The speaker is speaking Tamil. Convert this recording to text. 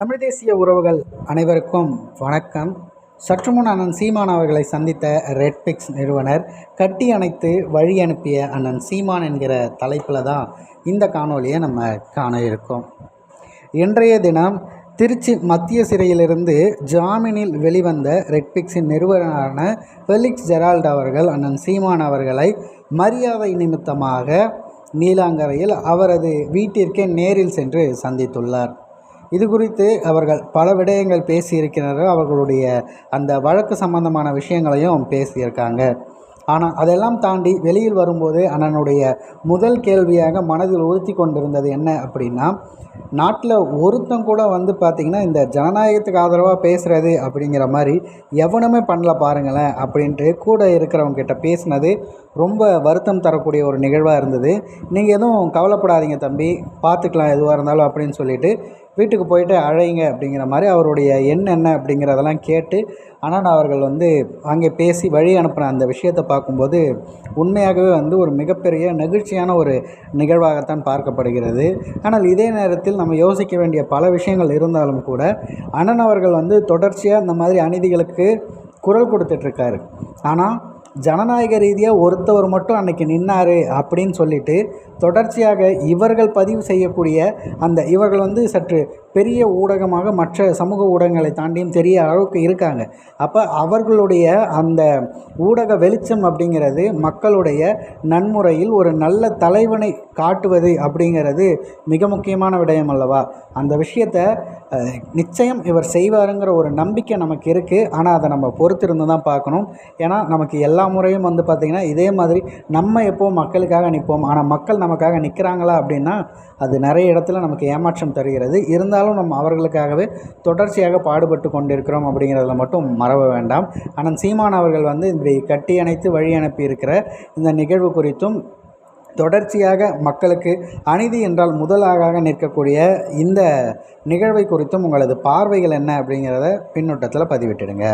தமிழ் தேசிய உறவுகள் அனைவருக்கும் வணக்கம். சற்று முன் அண்ணன் சீமான் அவர்களை சந்தித்த ரெட்பிக்ஸ் நிறுவனர் கட்டி அணைத்து வழி அனுப்பிய அண்ணன் சீமான் என்கிற தலைப்பில் தான் இந்த காணொலியை நம்ம காண இருக்கோம். இன்றைய தினம் திருச்சி மத்திய சிறையிலிருந்து ஜாமீனில் வெளிவந்த ரெட்பிக்ஸின் நிறுவனரான ஃபெலிக்ஸ் ஜெரால்ட் அவர்கள் அண்ணன் சீமான் அவர்களை மரியாதை நிமித்தமாக நீலாங்கரையில் அவரது வீட்டிற்கே நேரில் சென்று சந்தித்துள்ளார். இது குறித்து அவர்கள் பல விடயங்கள் பேசியிருக்கிறார்கள் அவர்களுடைய அந்த வழக்கு சம்பந்தமான விஷயங்களையும் பேசியிருக்காங்க. ஆனால் அதெல்லாம் தாண்டி வெளியில் வரும்போது அண்ணனுடைய முதல் கேள்வியாக மனதில் உறுத்தி கொண்டிருந்தது என்ன அப்படின்னா நாட்டில் ஒருத்தன் கூட வந்து பார்த்திங்கன்னா இந்த ஜனநாயகத்துக்கு ஆதரவாக பேசுகிறது அப்படிங்கிற மாதிரி எவனுமே பண்ணல பாருங்களேன் அப்படின்ட்டு கூட இருக்கிறவங்ககிட்ட பேசினது ரொம்ப வருத்தம் தரக்கூடிய ஒரு நிகழ்வாக இருந்தது. நீங்கள் எதுவும் கவலைப்படாதீங்க தம்பி பார்த்துக்கலாம் எதுவாக இருந்தாலும் அப்படின்னு சொல்லிட்டு வீட்டுக்கு போயிட்டு அழைங்க அப்படிங்கிற மாதிரி அவருடைய எண் என்ன அப்படிங்கிறதெல்லாம் கேட்டு அண்ணன் அவர்கள் வந்து அங்கே பேசி வழி அனுப்பின அந்த விஷயத்தை பார்க்கும்போது உண்மையாகவே வந்து ஒரு மிகப்பெரிய நெகிழ்ச்சியான ஒரு நிகழ்வாகத்தான் பார்க்கப்படுகிறது. ஆனால் இதே நேரத்தில் நம்ம யோசிக்க வேண்டிய பல விஷயங்கள் இருந்தாலும் கூட அண்ணன் அவர்கள் வந்து தொடர்ச்சியாக இந்த மாதிரி அநீதிகளுக்கு குரல் கொடுத்துட்ருக்காரு. ஆனால் ஜனநாயக ரீதியாக ஒருத்தவர் மட்டும் அன்னைக்கு நின்னார் அப்படின்னு சொல்லிட்டு தொடர்ச்சியாக இவர்கள் பதிவு செய்யக்கூடிய அந்த இவர்கள் வந்து சற்று பெரிய ஊடகமாக மற்ற சமூக ஊடகங்களை தாண்டியும் தெரிய அளவுக்கு இருக்காங்க. அப்போ அவர்களுடைய அந்த ஊடக வெளிச்சம் அப்படிங்கிறது மக்களுடைய நன்முறையில் ஒரு நல்ல தலைவனை காட்டுவது அப்படிங்கிறது மிக முக்கியமான விடயம் அல்லவா? அந்த விஷயத்தை நிச்சயம் இவர் செய்வாருங்கிற ஒரு நம்பிக்கை நமக்கு இருக்குது ஆனால் அதை நம்ம பொறுத்திருந்து தான் பார்க்கணும். ஏன்னா நமக்கு எல்லா முறையும் வந்து பார்த்திங்கன்னா இதே மாதிரி நம்ம எப்போவும் மக்களுக்காக நிற்போம். ஆனால் மக்கள் நமக்காக நிற்கிறாங்களா அப்படின்னா அது நிறைய இடத்துல நமக்கு ஏமாற்றம் தருகிறது. இருந்தால் இருந்தாலும் நம்ம அவர்களுக்காகவே தொடர்ச்சியாக பாடுபட்டு கொண்டிருக்கிறோம் அப்படிங்கிறதுல மட்டும் மறவ வேண்டாம். ஆனால் சீமான் அவர்கள் வந்து இப்படி கட்டி அணைத்து வழி அனுப்பி இருக்கிற இந்த நிகழ்வு குறித்தும் தொடர்ச்சியாக மக்களுக்கு அநீதி என்றால் முதலாக நிற்கக்கூடிய இந்த நிகழ்வை குறித்தும் உங்களது பார்வைகள் என்ன அப்படிங்கிறத பின்னூட்டத்தில் பதிவிட்டுடுங்க.